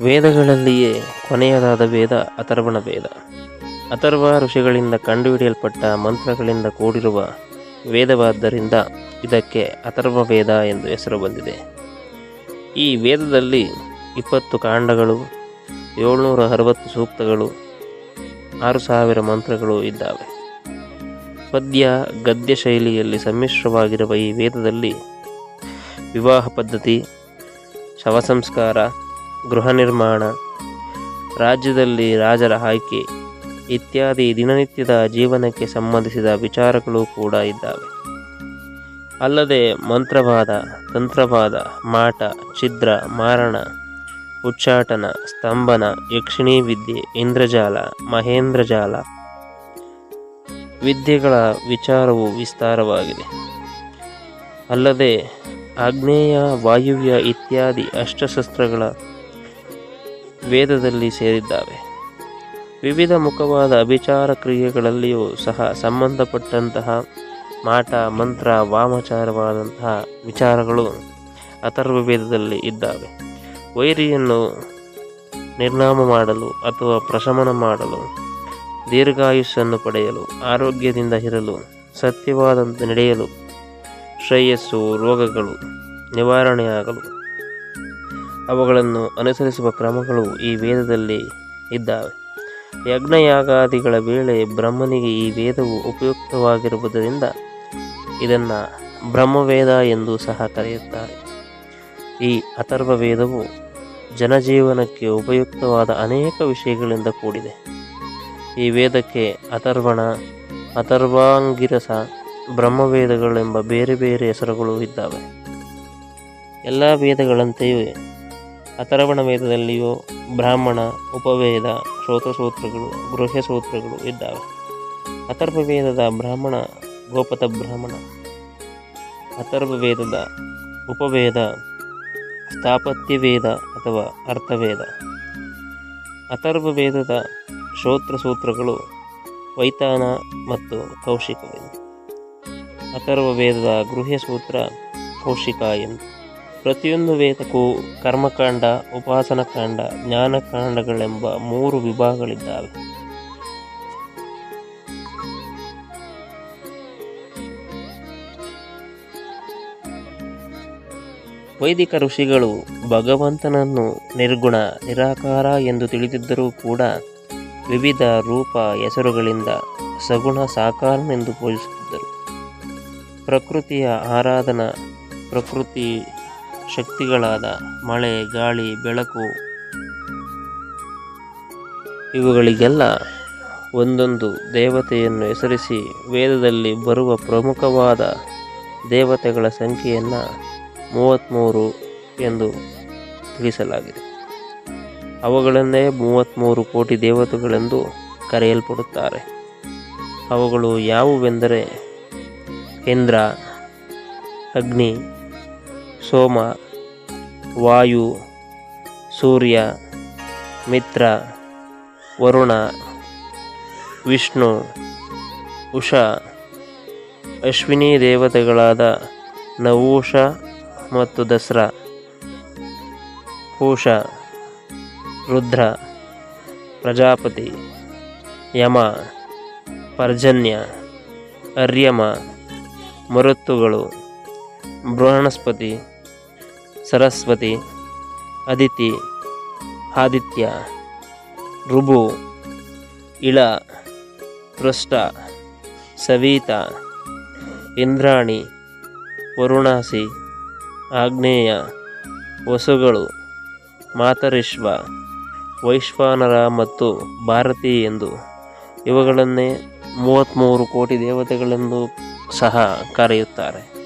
ವೇದಗಳಲ್ಲಿಯೇ ಕೊನೆಯದಾದ ವೇದ, ಅಥರ್ವಣ ವೇದ. ಅಥರ್ವ ಋಷಿಗಳಿಂದ ಕಂಡುಹಿಡಿಯಲ್ಪಟ್ಟ ಮಂತ್ರಗಳಿಂದ ಕೂಡಿರುವ ವೇದವಾದ್ದರಿಂದ ಇದಕ್ಕೆ ಅಥರ್ವ ವೇದ ಎಂದು ಹೆಸರು ಬಂದಿದೆ. ಈ ವೇದದಲ್ಲಿ ಇಪ್ಪತ್ತು ಕಾಂಡಗಳು, ಏಳ್ನೂರ ಅರವತ್ತು ಸೂಕ್ತಗಳು, ಆರು ಸಾವಿರ ಮಂತ್ರಗಳು ಇದ್ದಾವೆ. ಪದ್ಯ, ಗದ್ಯ ಶೈಲಿಯಲ್ಲಿ ಸಮ್ಮಿಶ್ರವಾಗಿರುವ ಈ ವೇದದಲ್ಲಿ ವಿವಾಹ ಪದ್ಧತಿ ಶವ ಸಂಸ್ಕಾರ ಗೃಹ ನಿರ್ಮಾಣ, ರಾಜ್ಯದಲ್ಲಿ ರಾಜರ ಆಯ್ಕೆ ಇತ್ಯಾದಿ ದಿನನಿತ್ಯದ ಜೀವನಕ್ಕೆ ಸಂಬಂಧಿಸಿದ ವಿಚಾರಗಳು ಕೂಡ ಇದ್ದಾವೆ. ಅಲ್ಲದೆ ಮಂತ್ರವಾದ, ತಂತ್ರವಾದ, ಮಾಟ, ಛಿದ್ರ, ಮಾರಣ, ಉಚ್ಚಾಟನ, ಸ್ತಂಭನ, ಯಕ್ಷಿಣಿ ವಿದ್ಯೆ, ಇಂದ್ರಜಾಲ, ಮಹೇಂದ್ರಜಾಲ ವಿದ್ಯೆಗಳ ವಿಚಾರವು ವಿಸ್ತಾರವಾಗಿದೆ. ಅಲ್ಲದೆ ಆಗ್ನೇಯ ವಾಯುವ್ಯ ಇತ್ಯಾದಿ ಅಷ್ಟಶಸ್ತ್ರಗಳ ವೇದದಲ್ಲಿ ಸೇರಿದ್ದಾವೆ. ವಿವಿಧ ಮುಖವಾದ ಅಭಿಚಾರ ಕ್ರಿಯೆಗಳಲ್ಲಿಯೂ ಸಹ ಸಂಬಂಧಪಟ್ಟಂತಹ ಮಾಟ, ಮಂತ್ರ, ವಾಮಚಾರವಾದಂತಹ ವಿಚಾರಗಳು ಅಥರ್ವ ವೇದದಲ್ಲಿ ಇದ್ದಾವೆ. ವೈರಿಯನ್ನು ನಿರ್ನಾಮ ಮಾಡಲು ಅಥವಾ ಪ್ರಶಮನ ಮಾಡಲು ದೀರ್ಘಾಯುಷನ್ನು ಪಡೆಯಲು, ಆರೋಗ್ಯದಿಂದ ಇರಲು, ಸತ್ಯವಾದಂತೆ ನಡೆಯಲು ಶ್ರೇಯಸ್ಸು, ರೋಗಗಳು ನಿವಾರಣೆಯಾಗಲು ಅವುಗಳನ್ನು ಅನುಸರಿಸುವ ಕ್ರಮಗಳು ಈ ವೇದದಲ್ಲಿ ಇದ್ದಾವೆ. ಯಜ್ಞಯಾಗಾದಿಗಳ ವೇಳೆ ಬ್ರಹ್ಮನಿಗೆ ಈ ವೇದವು ಉಪಯುಕ್ತವಾಗಿರುವುದರಿಂದ ಇದನ್ನು ಬ್ರಹ್ಮವೇದ ಎಂದು ಸಹ ಕರೆಯುತ್ತಾರೆ. ಈ ಅಥರ್ವ ವೇದವು ಜನಜೀವನಕ್ಕೆ ಉಪಯುಕ್ತವಾದ ಅನೇಕ ವಿಷಯಗಳಿಂದ ಕೂಡಿದೆ. ಈ ವೇದಕ್ಕೆ ಅಥರ್ವಣ, ಅಥರ್ವಾಂಗಿರಸ, ಬ್ರಹ್ಮವೇದಗಳೆಂಬ ಬೇರೆ ಬೇರೆ ಹೆಸರುಗಳು ಇದ್ದಾವೆ. ಎಲ್ಲ ವೇದಗಳಂತೆಯೇ ಅಥರ್ವಣ ವೇದದಲ್ಲಿಯೂ ಬ್ರಾಹ್ಮಣ, ಉಪವೇದ, ಶ್ರೋತಸೂತ್ರಗಳು ಗೃಹ್ಯಸೂತ್ರಗಳು ಇದ್ದಾವೆ. ಅಥರ್ವ ವೇದದ ಬ್ರಾಹ್ಮಣ ಗೋಪತ ಬ್ರಾಹ್ಮಣ ಅಥರ್ವ ವೇದದ ಉಪವೇದ ಸ್ಥಾಪತ್ಯ ವೇದ ಅಥವಾ ಅರ್ಥವೇದ. ಅಥರ್ವ ವೇದದ ಶ್ರೋತ್ರ ಸೂತ್ರಗಳು ವೈತಾನ ಮತ್ತು ಕೌಶಿಕವೆಂದು ಅಥರ್ವ ವೇದದ ಗೃಹ್ಯ ಸೂತ್ರ ಕೌಶಿಕ ಎಂದು ಪ್ರತಿಯೊಂದು ವೇದಕ್ಕೂ ಕರ್ಮಕಾಂಡ ಉಪಾಸನಕಾಂಡ ಜ್ಞಾನಕಾಂಡಗಳೆಂಬ ಮೂರು ವಿಭಾಗಗಳಿದ್ದಾವೆ. ವೈದಿಕ ಋಷಿಗಳು ಭಗವಂತನನ್ನು ನಿರ್ಗುಣ, ನಿರಾಕಾರ ಎಂದು ತಿಳಿದಿದ್ದರೂ ಕೂಡ ವಿವಿಧ ರೂಪ ಹೆಸರುಗಳಿಂದ ಸಗುಣ ಸಾಕಾರನೆಂದು ಪೂಜಿಸುತ್ತಿದ್ದರು ಪ್ರಕೃತಿಯ ಆರಾಧನಾ ಪ್ರಕೃತಿ ಶಕ್ತಿಗಳಾದ ಮಳೆ, ಗಾಳಿ, ಬೆಳಕು ಇವುಗಳಿಗೆಲ್ಲ ಒಂದೊಂದು ದೇವತೆಯನ್ನು ಹೆಸರಿಸಿ ವೇದದಲ್ಲಿ ಬರುವ ಪ್ರಮುಖವಾದ ದೇವತೆಗಳ ಸಂಖ್ಯೆಯನ್ನು ಮೂವತ್ತ್ಮೂರು ಎಂದು ತಿಳಿಸಲಾಗಿದೆ. ಅವುಗಳನ್ನೇ ಮೂವತ್ತ್ಮೂರು ಕೋಟಿ ದೇವತೆಗಳೆಂದು ಕರೆಯಲ್ಪಡುತ್ತಾರೆ. ಅವುಗಳು ಯಾವುವೆಂದರೆ ಇಂದ್ರ, ಅಗ್ನಿ ಸೋಮ, ವಾಯು, ಸೂರ್ಯ, ಮಿತ್ರ, ವರುಣ, ವಿಷ್ಣು, ಉಷಾ, ಅಶ್ವಿನಿ ದೇವತೆಗಳಾದ ನವೂಷ ಮತ್ತು ದಸರಾ, ಪೂಷ, ರುದ್ರ, ಪ್ರಜಾಪತಿ, ಯಮ, ಪರ್ಜನ್ಯ, ಅರ್ಯಮ, ಮರುತ್ತುಗಳು ಬೃಹಸ್ಪತಿ ಸರಸ್ವತಿ, ಅದಿತಿ, ಆದಿತ್ಯ ರುಬು ಇಳ ಪೃಷ್ಟ ಸವೀತ, ಇಂದ್ರಾಣಿ, ವರುಣಾಸಿ, ಆಗ್ನೇಯ, ವಸುಗಳು, ಮಾತರಿಶ್ವ, ವೈಶ್ವಾನರ ಮತ್ತು ಭಾರತಿ ಎಂದು. ಇವುಗಳನ್ನೇ ಮೂವತ್ತ್ಮೂರು ಕೋಟಿ ದೇವತೆಗಳೆಂದು ಸಹ ಕರೆಯುತ್ತಾರೆ.